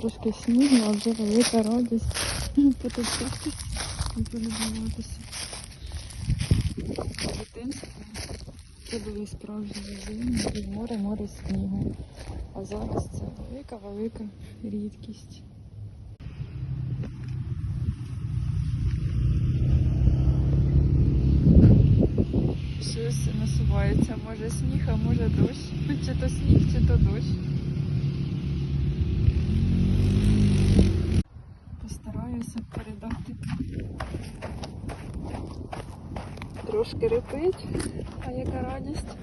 трошки снігу, а вже велика радість потопитись і полюбуватися. В дитинстві це були справжні зими море, море снігу. А зараз це велика-велика рідкість. Щось насувається, може сніг, а може дощ. Чи то сніг, чи то дощ. Постараюся передати. Трошки репить, а яка радість.